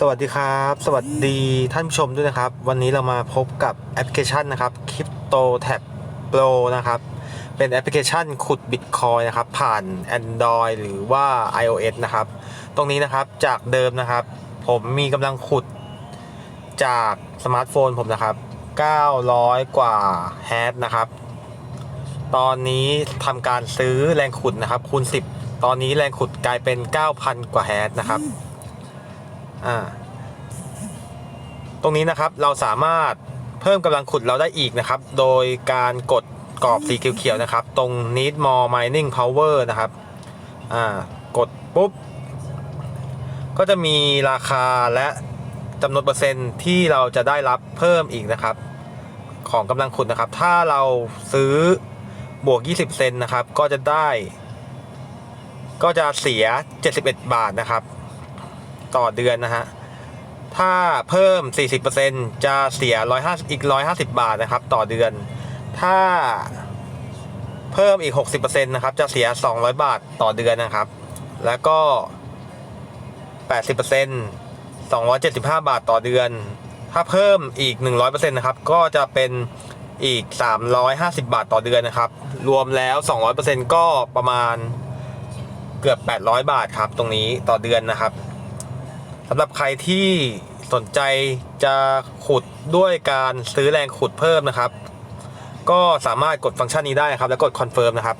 สวัสดีครับ สวัสดีท่านผู้ชมด้วยนะครับ วันนี้เรามาพบกับแอปพลิเคชันนะครับ Crypto Tab Pro นะครับ เป็นแอปพลิเคชันขุด Bitcoin นะครับ ผ่าน Android หรือว่า iOS นะครับ ตรงนี้นะครับจากเดิมนะครับ ผมมีกำลังขุดจากสมาร์ทโฟนผมนะครับ 900 กว่าแฮชนะครับ ตอนนี้ทำการซื้อแรงขุดนะครับคูณ 10 ตอนนี้แรงขุดกลายเป็น 9,000 กว่าแฮชนะครับ อ่าตรงนี้นะครับเราสามารถเพิ่มกำลังขุดเราได้อีกนะครับ โดยการกดกรอบสีเขียวๆนะครับ ตรง need more mining power นะครับอ่ากดปุ๊บ ก็จะมีราคาและจำนวนเปอร์เซ็นต์ที่เราจะได้รับเพิ่มอีกนะครับ ของกำลังขุดนะครับ ถ้าเราซื้อบวก 20 เซนนะครับ ก็จะได้ ก็จะเสีย 71 บาทนะครับ ต่อเดือนนะฮะ ถ้าเพิ่ม 40%จะเสีย150อีก 150 บาทนะครับ ต่อเดือน ถ้าเพิ่มอีก 60%นะครับ จะเสีย 200 บาทต่อเดือนนะครับ แล้วก็ 80% 275 บาทต่อเดือน ถ้าเพิ่มอีก 100%นะครับ ก็จะเป็นอีก 350 บาทต่อเดือนนะครับ รวมแล้ว 200%ก็ประมาณเกือบ 800 บาทครับ ตรงนี้ต่อเดือนนะครับ สำหรับใครที่สนใจจะขุดด้วยการซื้อแรงขุดเพิ่มนะครับ ก็สามารถกดฟังก์ชันนี้ได้ครับ แล้วกดคอนเฟิร์มนะครับ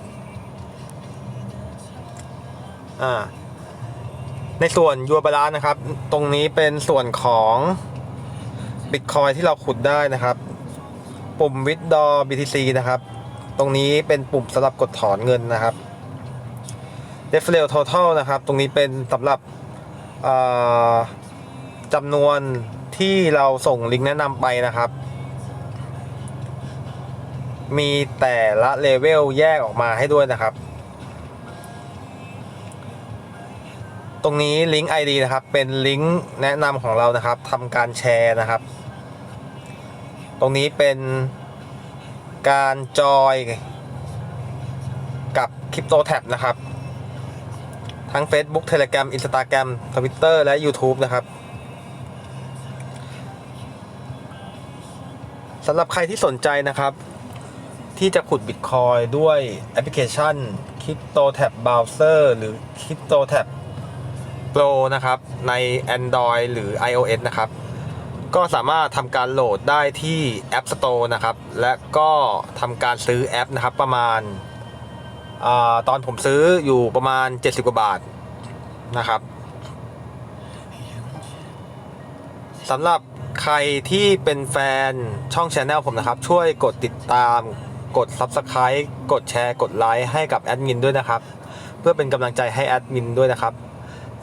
ในส่วนยัวบาลานนะครับ ตรงนี้เป็นส่วนของ Bitcoin ที่เราขุดได้นะครับ ปุ่ม withdraw BTC นะครับ ตรงนี้เป็นปุ่มสำหรับกดถอนเงินนะครับ d e f r a l total นะครับ ตรงนี้เป็นสำหรับ จำนวนที่เราส่งลิงก์แนะนำไปนะครับ มีแต่ละเลเวลแยกออกมาให้ด้วยนะครับ ตรงนี้ลิงก์ ID นะครับ เป็นลิงก์แนะนำของเรานะครับทำการแชร์นะครับ ตรงนี้เป็นการจอยกับ Crypto Tab นะครับ ทั้ง Facebook Telegram Instagram Twitter และ YouTube นะครับสำหรับใครที่สนใจนะครับ ที่จะขุด Bitcoin ด้วยแอปพลิเคชัน Crypto Tab Browser หรือ Crypto Tab Pro นะครับ ใน Android หรือ iOS นะครับ ก็สามารถทำการโหลดได้ที่ App Store นะครับ และก็ทำการซื้อแอปนะครับประมาณ อตอนผมซื้ออยู่ประมาณ 70 กว่าบาทนะครับสำหรับใครที่เป็นแฟนช่อง Channel ผมนะครับ ช่วยกดติดตาม กด Subscribe กดแชร์ กดไลค์ให้กับแอดมินด้วยนะครับ เพื่อเป็นกำลังใจให้แอดมินด้วยนะครับ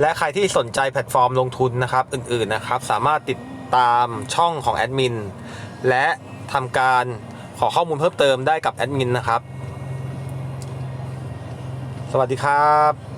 และใครที่สนใจแพลตฟอร์มลงทุนนะครับ อื่นๆนะครับ สามารถติดตามช่องของแอดมินและทำการขอข้อมูลเพิ่มเติมได้กับแอดมินนะครับ สวัสดีครับ